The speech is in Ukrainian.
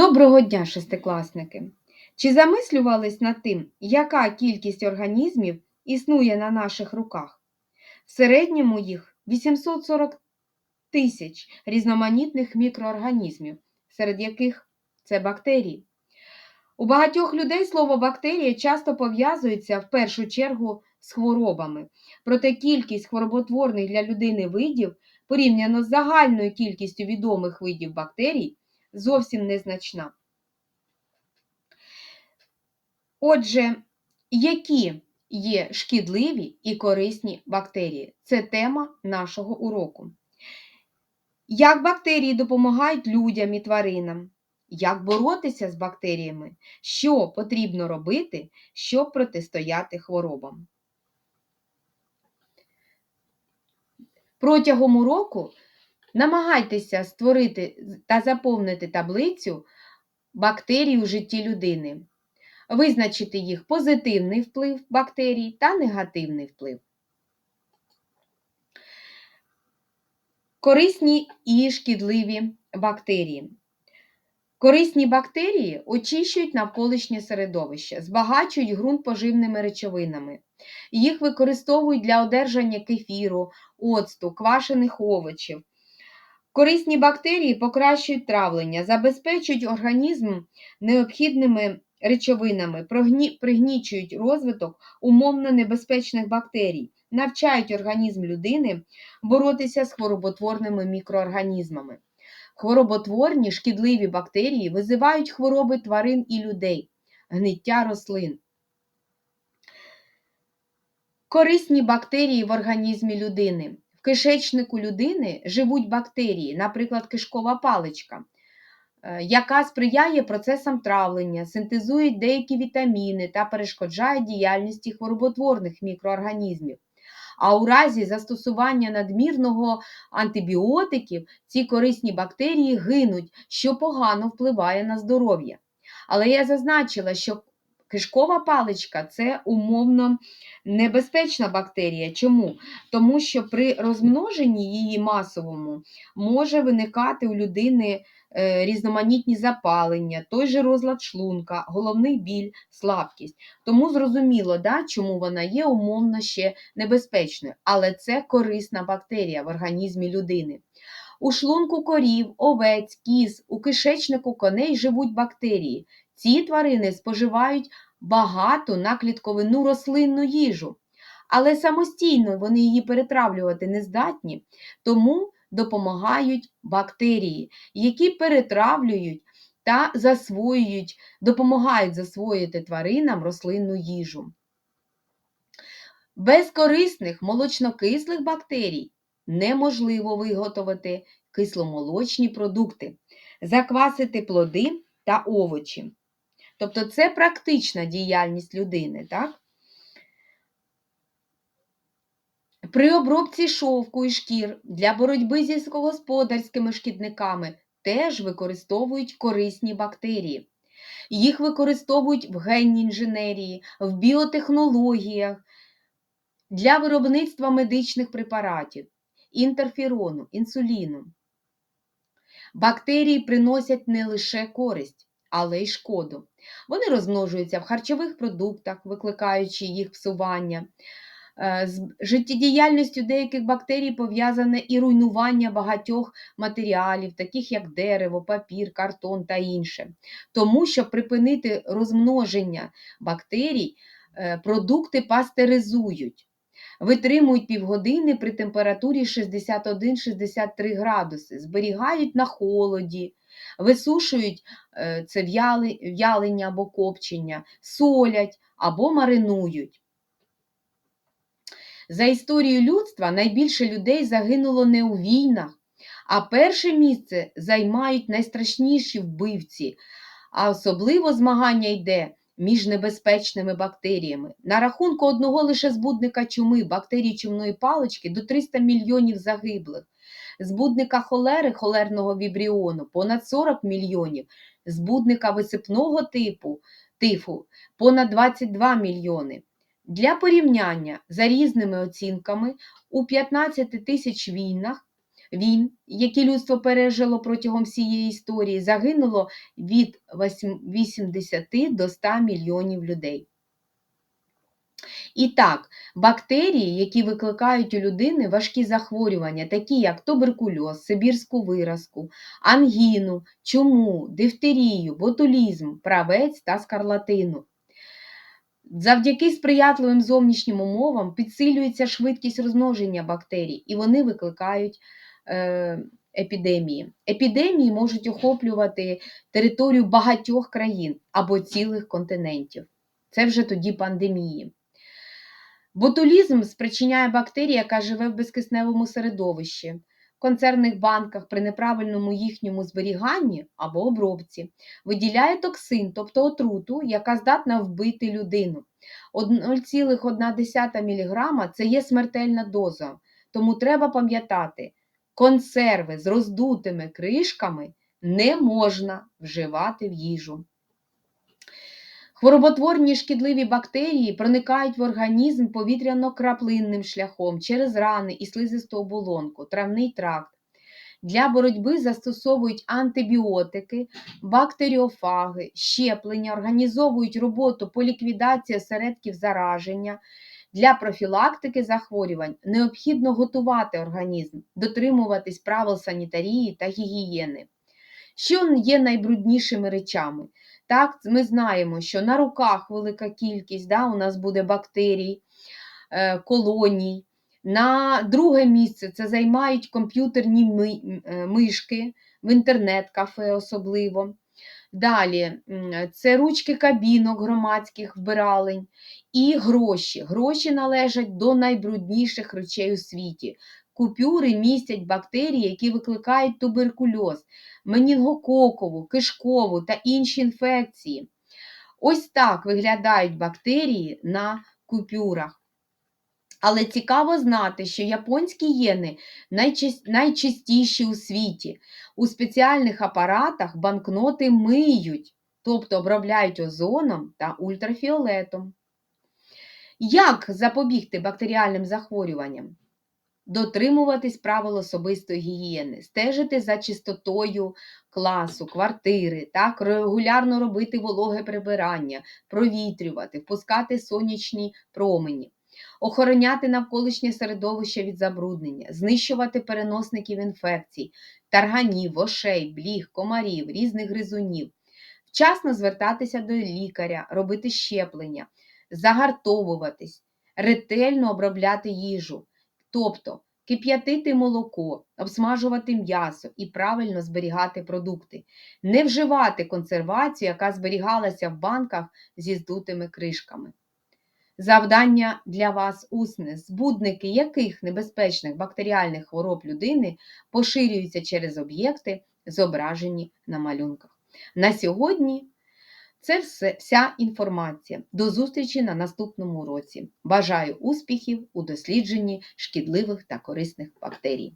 Доброго дня, шестикласники! Чи замислювались над тим, яка кількість організмів існує на наших руках? В середньому їх 840 тисяч різноманітних мікроорганізмів, серед яких це бактерії. У багатьох людей слово бактерія часто пов'язується в першу чергу з хворобами, проте кількість хвороботворних для людини видів порівняно з загальною кількістю відомих видів бактерій зовсім незначна. Отже, які є шкідливі і корисні бактерії? Це тема нашого уроку. Як бактерії допомагають людям і тваринам? Як боротися з бактеріями? Що потрібно робити, щоб протистояти хворобам? Протягом уроку намагайтеся створити та заповнити таблицю бактерій у житті людини, визначити їх позитивний вплив бактерій та негативний вплив. Корисні і шкідливі бактерії. Корисні бактерії очищують навколишнє середовище, збагачують ґрунт поживними речовинами. Їх використовують для одержання кефіру, оцту, квашених овочів. Корисні бактерії покращують травлення, забезпечують організм необхідними речовинами, пригнічують розвиток умовно небезпечних бактерій, навчають організм людини боротися з хвороботворними мікроорганізмами. Хвороботворні шкідливі бактерії визивають хвороби тварин і людей, гниття рослин. Корисні бактерії в організмі людини. Кишечнику людини живуть бактерії, наприклад, кишкова паличка, е, яка сприяє процесам травлення, синтезує деякі вітаміни та перешкоджає діяльності хвороботворних мікроорганізмів. А у разі застосування надмірного антибіотиків ці корисні бактерії гинуть, що погано впливає на здоров'я. Але я зазначила, що кишкова паличка це умовно небезпечна бактерія. Чому? Тому що при розмноженні її масовому може виникати у людини е, різноманітні запалення, той же розлад шлунка, головний біль, слабкість. Тому зрозуміло, да, чому вона є умовно ще небезпечною, але це корисна бактерія в організмі людини. У шлунку корів, овець, кіз, у кишечнику коней живуть бактерії. Ці тварини споживають багату на клітковину рослинну їжу, але самостійно вони її перетравлювати не здатні, тому допомагають бактерії, які перетравлюють та засвоюють, допомагають засвоїти тваринам рослинну їжу. Без корисних молочнокислих бактерій неможливо виготовити кисломолочні продукти, заквасити плоди та овочі. Тобто це практична діяльність людини. так? При обробці шовку і шкір для боротьби зі сільськогосподарськими шкідниками теж використовують корисні бактерії. Їх використовують в генній інженерії, в біотехнологіях, для виробництва медичних препаратів, інтерферону, інсуліну. Бактерії приносять не лише користь, але й шкоду. Вони розмножуються в харчових продуктах, викликаючи їх псування. Е, з життєдіяльністю деяких бактерій пов'язане і руйнування багатьох матеріалів, таких як дерево, папір, картон та інше. Тому, щоб припинити розмноження бактерій, е, продукти пастеризують. Витримують півгодини при температурі 61-63 градуси, зберігають на холоді, висушують е, це в'ялення або копчення, солять або маринують. За історією людства найбільше людей загинуло не у війнах, а перше місце займають найстрашніші вбивці, а особливо змагання йде між небезпечними бактеріями. На рахунку одного лише збудника чуми, бактерій чумної палички до 300 мільйонів загиблих збудника холери холерного вібріону понад 40 мільйонів, збудника висипного типу тифу понад 22 мільйони. Для порівняння за різними оцінками у 15 тисяч війнах війн, які людство пережило протягом всієї історії, загинуло від 80 до 100 мільйонів людей. І так, бактерії, які викликають у людини важкі захворювання, такі як туберкульоз, сибірську виразку, ангіну, чуму, дифтерію, ботулізм, правець та скарлатину. Завдяки сприятливим зовнішнім умовам підсилюється швидкість розмноження бактерій, і вони викликають епідемії. Епідемії можуть охоплювати територію багатьох країн або цілих континентів. Це вже тоді пандемії. Ботулізм спричиняє бактерія, яка живе в безкисневому середовищі, в концерних банках при неправильному їхньому зберіганні або обробці, виділяє токсин, тобто отруту, яка здатна вбити людину. 0,1 мг це є смертельна доза, тому треба пам'ятати, консерви з роздутими кришками не можна вживати в їжу. Хвороботворні шкідливі бактерії проникають в організм повітряно-краплинним шляхом через рани і слизисту оболонку, травний тракт. Для боротьби застосовують антибіотики, бактеріофаги, щеплення, організовують роботу по ліквідації осередків зараження. Для профілактики захворювань необхідно готувати організм, дотримуватись правил санітарії та гігієни. Що є найбруднішими речами? Так, ми знаємо, що на руках велика кількість, да, у нас буде бактерій, е, колоній. На друге місце це займають комп'ютерні е, мишки, в інтернет-кафе особливо. Далі це ручки кабінок громадських вбиралень і гроші. Гроші належать до найбрудніших речей у світі. Купюри містять бактерії, які викликають туберкульоз, менінгококову, кишкову та інші інфекції. Ось так виглядають бактерії на купюрах. Але цікаво знати, що японські єни найчастіші у світі. У спеціальних апаратах банкноти миють, тобто обробляють озоном та ультрафіолетом. Як запобігти бактеріальним захворюванням? Дотримуватись правил особистої гігієни, стежити за чистотою класу, квартири, так, регулярно робити вологе прибирання, провітрювати, впускати сонячні промені. Охороняти навколишнє середовище від забруднення, знищувати переносників інфекцій, тарганів, ошей, бліг, комарів, різних гризунів, вчасно звертатися до лікаря, робити щеплення, загартовуватись, ретельно обробляти їжу, тобто кип'ятити молоко, обсмажувати м'ясо і правильно зберігати продукти, не вживати консервацію, яка зберігалася в банках зі здутими кришками. Завдання для вас усне, збудники яких небезпечних бактеріальних хвороб людини поширюються через об'єкти, зображені на малюнках. На сьогодні це все, вся інформація. До зустрічі на наступному році. Бажаю успіхів у дослідженні шкідливих та корисних бактерій.